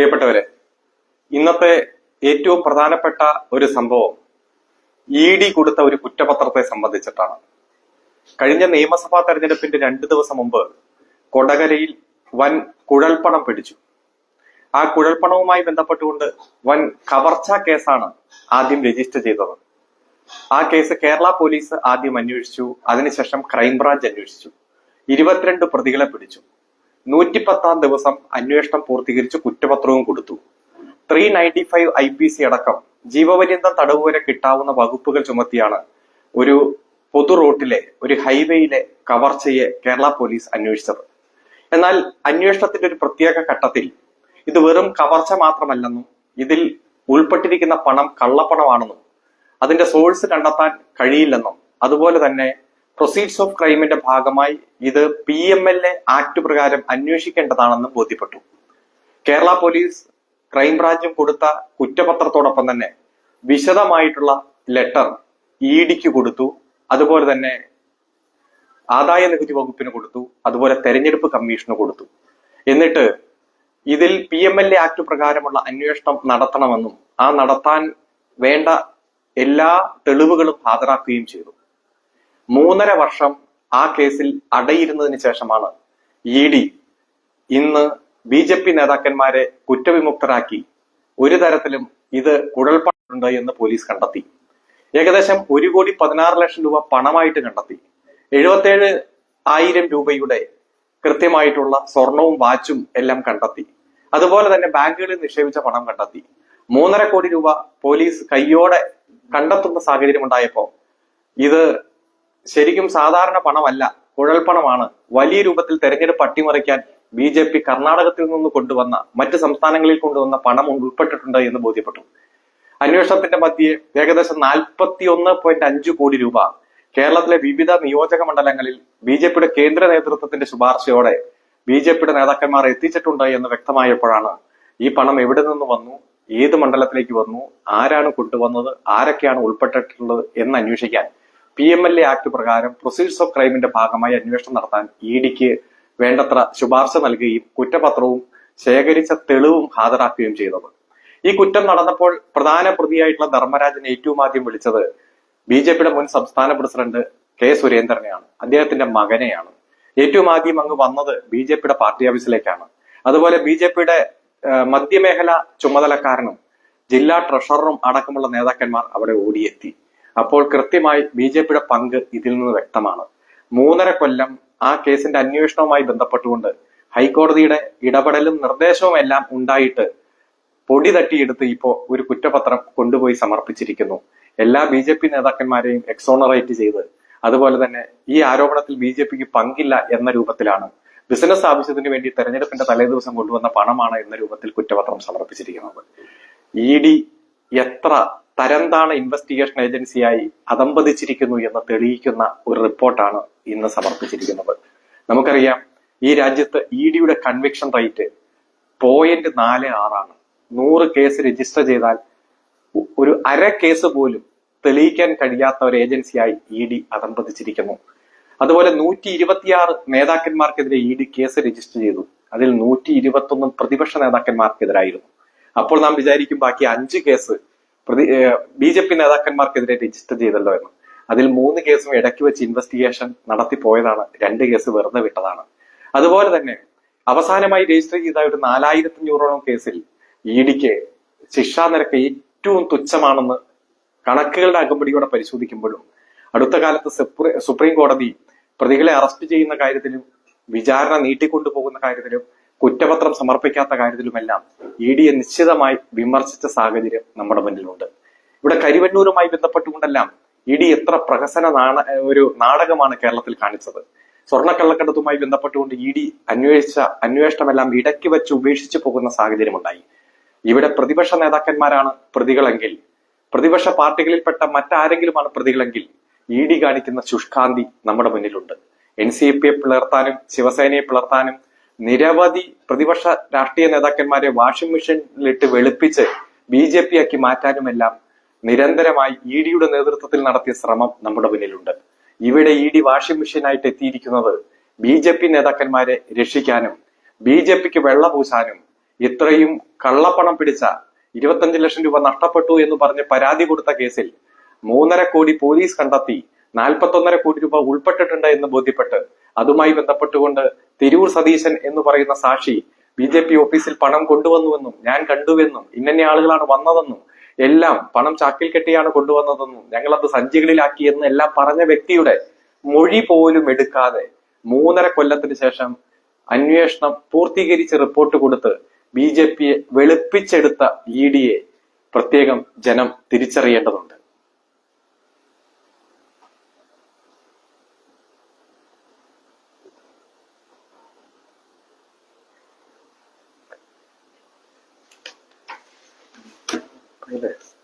പ്രിയപ്പെട്ടവരെ ഇന്നത്തെ ഏറ്റവും പ്രധാനപ്പെട്ട ഒരു സംഭവം ഇ ഡി കൊടുത്ത ഒരു കുറ്റപത്രത്തെ സംബന്ധിച്ചിട്ടാണ്. കഴിഞ്ഞ നിയമസഭാ തെരഞ്ഞെടുപ്പിന്റെ രണ്ടു ദിവസം മുമ്പ് കൊടകരയിൽ വൻ കുഴൽപ്പണം പിടിച്ചു. ആ കുഴൽപ്പണവുമായി ബന്ധപ്പെട്ടുകൊണ്ട് വൻ കവർച്ചാ കേസാണ് ആദ്യം രജിസ്റ്റർ ചെയ്തത്. ആ കേസ് കേരള പോലീസ് ആദ്യം അന്വേഷിച്ചു അതിനുശേഷം ക്രൈംബ്രാഞ്ച് അന്വേഷിച്ചു. ഇരുപത്തിരണ്ട് പ്രതികളെ പിടിച്ചു. നൂറ്റിപ്പത്താം ദിവസം അന്വേഷണം പൂർത്തീകരിച്ച് കുറ്റപത്രവും കൊടുത്തു. Three ninety five I P C അടക്കം ജീവപര്യന്തം തടവ് വരെ കിട്ടാവുന്ന വകുപ്പുകൾ ചുമത്തിയാണ് ഒരു പൊതു റോട്ടിലെ ഒരു ഹൈവേയിലെ കവർച്ചയെ കേരള പോലീസ് അന്വേഷിച്ചത്. എന്നാൽ അന്വേഷണത്തിന്റെ ഒരു പ്രത്യേക ഘട്ടത്തിൽ ഇത് വെറും കവർച്ച മാത്രമല്ലെന്നും ഇതിൽ ഉൾപ്പെട്ടിരിക്കുന്ന പണം കള്ളപ്പണമാണെന്നും അതിന്റെ സോഴ്സ് കണ്ടെത്താൻ കഴിയില്ലെന്നും അതുപോലെ തന്നെ പ്രൊസീഡ്സ് ഓഫ് ക്രൈമിന്റെ ഭാഗമായി ഇത് P M L A act പ്രകാരം അന്വേഷിക്കേണ്ടതാണെന്നും ബോധ്യപ്പെട്ടു. കേരള പോലീസ് ക്രൈംബ്രാഞ്ചും കൊടുത്ത കുറ്റപത്രത്തോടൊപ്പം തന്നെ വിശദമായിട്ടുള്ള ലെറ്റർ ഇ ഡിക്ക് കൊടുത്തു. അതുപോലെ തന്നെ ആദായ നികുതി വകുപ്പിന് കൊടുത്തു. അതുപോലെ തെരഞ്ഞെടുപ്പ് കമ്മീഷന് കൊടുത്തു. എന്നിട്ട് ഇതിൽ P M L A act പ്രകാരമുള്ള അന്വേഷണം നടത്തണമെന്നും ആ നടത്താൻ വേണ്ട എല്ലാ തെളിവുകളും ഹാജരാക്കുകയും ചെയ്തു. മൂന്നര വർഷം ആ കേസിൽ അടയിരുന്നതിന് ശേഷമാണ് ഇ ഡി ഇന്ന് ബി ജെ പി നേതാക്കന്മാരെ കുറ്റവിമുക്തരാക്കി ഒരു തരത്തിലും ഇത് കുഴൽപ്പണുണ്ട് എന്ന് പോലീസ് കണ്ടെത്തി. ഏകദേശം ഒരു കോടി പതിനാറ് ലക്ഷം രൂപ പണമായിട്ട് കണ്ടെത്തി. എഴുപത്തേഴ് ആയിരം രൂപയുടെ കൃത്യമായിട്ടുള്ള സ്വർണവും വാച്ചും എല്ലാം കണ്ടെത്തി. അതുപോലെ തന്നെ ബാങ്കുകളിൽ നിക്ഷേപിച്ച പണം കണ്ടെത്തി. മൂന്നര കോടി രൂപ പോലീസ് കയ്യോടെ കണ്ടെത്തുന്ന സാഹചര്യം ഉണ്ടായപ്പോ ഇത് ശരിക്കും സാധാരണ പണമല്ല കുഴൽപ്പണമാണ് വലിയ രൂപത്തിൽ തെരഞ്ഞെടുപ്പ് അട്ടിമറിക്കാൻ ബി ജെ പി കർണാടകത്തിൽ നിന്ന് കൊണ്ടുവന്ന മറ്റ് സംസ്ഥാനങ്ങളിൽ കൊണ്ടുവന്ന പണം ഉൾപ്പെട്ടിട്ടുണ്ട് എന്ന് ബോധ്യപ്പെട്ടു. അന്വേഷണത്തിന്റെ മധ്യേ ഏകദേശം നാൽപ്പത്തി ഒന്ന് പോയിന്റ് അഞ്ച് കോടി രൂപ കേരളത്തിലെ വിവിധ നിയോജക മണ്ഡലങ്ങളിൽ ബി ജെ പിയുടെ കേന്ദ്ര നേതൃത്വത്തിന്റെ ശുപാർശയോടെ ബി ജെ പിയുടെ നേതാക്കന്മാർ എത്തിച്ചിട്ടുണ്ട് എന്ന് വ്യക്തമായപ്പോഴാണ് ഈ പണം എവിടെ നിന്ന് വന്നു ഏത് മണ്ഡലത്തിലേക്ക് വന്നു ആരാണ് കൊണ്ടുവന്നത് ആരൊക്കെയാണ് ഉൾപ്പെട്ടിട്ടുള്ളത് എന്ന് അന്വേഷിക്കാൻ P M L A act പ്രകാരം പ്രൊസീഡ്സ് ഓഫ് ക്രൈമിന്റെ ഭാഗമായി അന്വേഷണം നടത്താൻ ഇ ഡിക്ക് വേണ്ടത്ര ശുപാർശ നൽകുകയും കുറ്റപത്രവും ശേഖരിച്ച തെളിവും ഹാജരാക്കുകയും ചെയ്തത്. ഈ കുറ്റം നടന്നപ്പോൾ പ്രധാന പ്രതിയായിട്ടുള്ള ധർമ്മരാജൻ ഏറ്റവും ആദ്യം വിളിച്ചത് ബി ജെ പിയുടെ മുൻ സംസ്ഥാന പ്രസിഡന്റ് കെ സുരേന്ദ്രനെയാണ്. അദ്ദേഹത്തിന്റെ മകനെയാണ്. ഏറ്റവും ആദ്യം അങ്ങ് വന്നത് ബി ജെ പിയുടെ പാർട്ടി ഓഫീസിലേക്കാണ്. അതുപോലെ ബി ജെ പിയുടെ മധ്യമേഖല ചുമതലക്കാരനും ജില്ലാ ട്രഷററും അടക്കമുള്ള നേതാക്കന്മാർ അവിടെ ഓടിയെത്തി. അപ്പോൾ കൃത്യമായി ബി ജെ പിയുടെ പങ്ക് ഇതിൽ നിന്ന് വ്യക്തമാണ്. മൂന്നര കൊല്ലം ആ കേസിന്റെ അന്വേഷണവുമായി ബന്ധപ്പെട്ടുകൊണ്ട് ഹൈക്കോടതിയുടെ ഇടപെടലും നിർദ്ദേശവും എല്ലാം ഉണ്ടായിട്ട് പൊടി തട്ടിയെടുത്ത് ഇപ്പോ ഒരു കുറ്റപത്രം കൊണ്ടുപോയി സമർപ്പിച്ചിരിക്കുന്നു. എല്ലാ ബി ജെ പി നേതാക്കന്മാരെയും എക്സോണറേറ്റ് ചെയ്ത് അതുപോലെ തന്നെ ഈ ആരോപണത്തിൽ ബി ജെ പിക്ക് പങ്കില്ല എന്ന രൂപത്തിലാണ് ബിസിനസ് ആവശ്യത്തിന് വേണ്ടി തെരഞ്ഞെടുപ്പിന്റെ തലേദിവസം കൊണ്ടുവന്ന പണമാണ് എന്ന രൂപത്തിൽ കുറ്റപത്രം സമർപ്പിച്ചിരിക്കുന്നത്. ഇ ഡി എത്ര തരംതാണ ഇൻവെസ്റ്റിഗേഷൻ ഏജൻസിയായി അതമ്പതിച്ചിരിക്കുന്നു എന്ന് തെളിയിക്കുന്ന ഒരു റിപ്പോർട്ടാണ് ഇന്ന് സമർപ്പിച്ചിരിക്കുന്നത്. നമുക്കറിയാം ഈ രാജ്യത്ത് ഇ ഡിയുടെ കൺവിക്ഷൻ റേറ്റ് പോയിന്റ് നാല് ആറാണ് നൂറ് കേസ് രജിസ്റ്റർ ചെയ്താൽ ഒരു അര കേസ് പോലും തെളിയിക്കാൻ കഴിയാത്ത ഒരു ഏജൻസിയായി ഇ ഡി അതമ്പതിച്ചിരിക്കുന്നു. അതുപോലെ നൂറ്റി ഇരുപത്തിയാറ് നേതാക്കന്മാർക്കെതിരെ ഇ ഡി കേസ് രജിസ്റ്റർ ചെയ്തു. അതിൽ നൂറ്റി ഇരുപത്തൊന്നും പ്രതിപക്ഷ നേതാക്കന്മാർക്കെതിരായിരുന്നു. അപ്പോൾ നാം വിചാരിക്കും ബാക്കി അഞ്ച് കേസ് പ്രതി ബി ജെ പി നേതാക്കന്മാർക്കെതിരെ രജിസ്റ്റർ ചെയ്തല്ലോ എന്ന്. അതിൽ മൂന്ന് കേസും ഇടയ്ക്ക് വെച്ച് ഇൻവെസ്റ്റിഗേഷൻ നടത്തി പോയതാണ്. രണ്ട് കേസ് വെറുതെ വിട്ടതാണ്. അതുപോലെ തന്നെ അവസാനമായി രജിസ്റ്റർ ചെയ്ത ഒരു നാലായിരത്തി അഞ്ഞൂറോളം കേസിൽ ഇ ഡിക്ക് ശിക്ഷാ നിരക്ക് ഏറ്റവും തുച്ഛമാണെന്ന് കണക്കുകളുടെ അകമ്പടിയോടെ പരിശോധിക്കുമ്പോഴും അടുത്ത കാലത്ത് സുപ്രീം കോടതി പ്രതികളെ അറസ്റ്റ് ചെയ്യുന്ന കാര്യത്തിലും വിചാരണ നീട്ടിക്കൊണ്ടുപോകുന്ന കാര്യത്തിലും കുറ്റപത്രം സമർപ്പിക്കാത്ത കാര്യത്തിലുമെല്ലാം ഇ ഡിയെ നിശ്ചിതമായി വിമർശിച്ച സാഹചര്യം നമ്മുടെ മുന്നിലുണ്ട്. ഇവിടെ കരിവന്നൂരുമായി ബന്ധപ്പെട്ടുകൊണ്ടെല്ലാം ഇ ഡി എത്ര പ്രഹസന നാണ ഒരു നാടകമാണ് കേരളത്തിൽ കാണിച്ചത്. സ്വർണക്കള്ളക്കടത്തുമായി ബന്ധപ്പെട്ടുകൊണ്ട് ഇ ഡി അന്വേഷിച്ച അന്വേഷണമെല്ലാം ഇടയ്ക്ക് വെച്ച് ഉപേക്ഷിച്ചു പോകുന്ന സാഹചര്യമുണ്ടായി. ഇവിടെ പ്രതിപക്ഷ നേതാക്കന്മാരാണ് പ്രതികളെങ്കിൽ പ്രതിപക്ഷ പാർട്ടികളിൽപ്പെട്ട മറ്റാരെങ്കിലുമാണ് പ്രതികളെങ്കിൽ ഇ ഡി കാണിക്കുന്ന ശുഷ്കാന്തി നമ്മുടെ മുന്നിലുണ്ട്. എൻ സി പിയെ പിളർത്താനും ശിവസേനയെ പിളർത്താനും നിരവധി പ്രതിപക്ഷ രാഷ്ട്രീയ നേതാക്കന്മാരെ വാഷിംഗ് മെഷീനിലിട്ട് വെളുപ്പിച്ച് ബി ജെ പി ആക്കി മാറ്റാനുമെല്ലാം നിരന്തരമായി ഇ ഡിയുടെ നേതൃത്വത്തിൽ നടത്തിയ ശ്രമം നമ്മുടെ മുന്നിലുണ്ട്. ഇവിടെ ഇ ഡി വാഷിംഗ് മെഷീനായിട്ട് എത്തിയിരിക്കുന്നത് ബി ജെ പി നേതാക്കന്മാരെ രക്ഷിക്കാനും ബി ജെ പിക്ക് വെള്ളപൂശാനും ഇത്രയും കള്ളപ്പണം പിടിച്ച ഇരുപത്തഞ്ച് ലക്ഷം രൂപ നഷ്ടപ്പെട്ടു എന്ന് പറഞ്ഞ് പരാതി കൊടുത്ത കേസിൽ മൂന്നര കോടി പോലീസ് കണ്ടെത്തി നാൽപ്പത്തൊന്നര കോടി രൂപ ഉൾപ്പെട്ടിട്ടുണ്ട് എന്ന് ബോധ്യപ്പെട്ട് അതുമായി ബന്ധപ്പെട്ടുകൊണ്ട് തിരൂർ സതീശൻ എന്ന് പറയുന്ന സാക്ഷി ബി ജെ പി ഓഫീസിൽ പണം കൊണ്ടുവന്നുവെന്നും ഞാൻ കണ്ടുവെന്നും ഇന്നെ ആളുകളാണ് വന്നതെന്നും എല്ലാം പണം ചാക്കിൽ കെട്ടിയാണ് കൊണ്ടുവന്നതെന്നും ഞങ്ങളത് സഞ്ചികളിലാക്കിയെന്നും എല്ലാം പറഞ്ഞ വ്യക്തിയുടെ മൊഴി പോലും എടുക്കാതെ മൂന്നര കൊല്ലത്തിന് ശേഷം അന്വേഷണം പൂർത്തീകരിച്ച് റിപ്പോർട്ട് കൊടുത്ത് ബി ജെ പിയെ വെളുപ്പിച്ചെടുത്ത ഇ ഡിയെ പ്രത്യേകം ജനം തിരിച്ചറിയേണ്ടതുണ്ട്. copy this.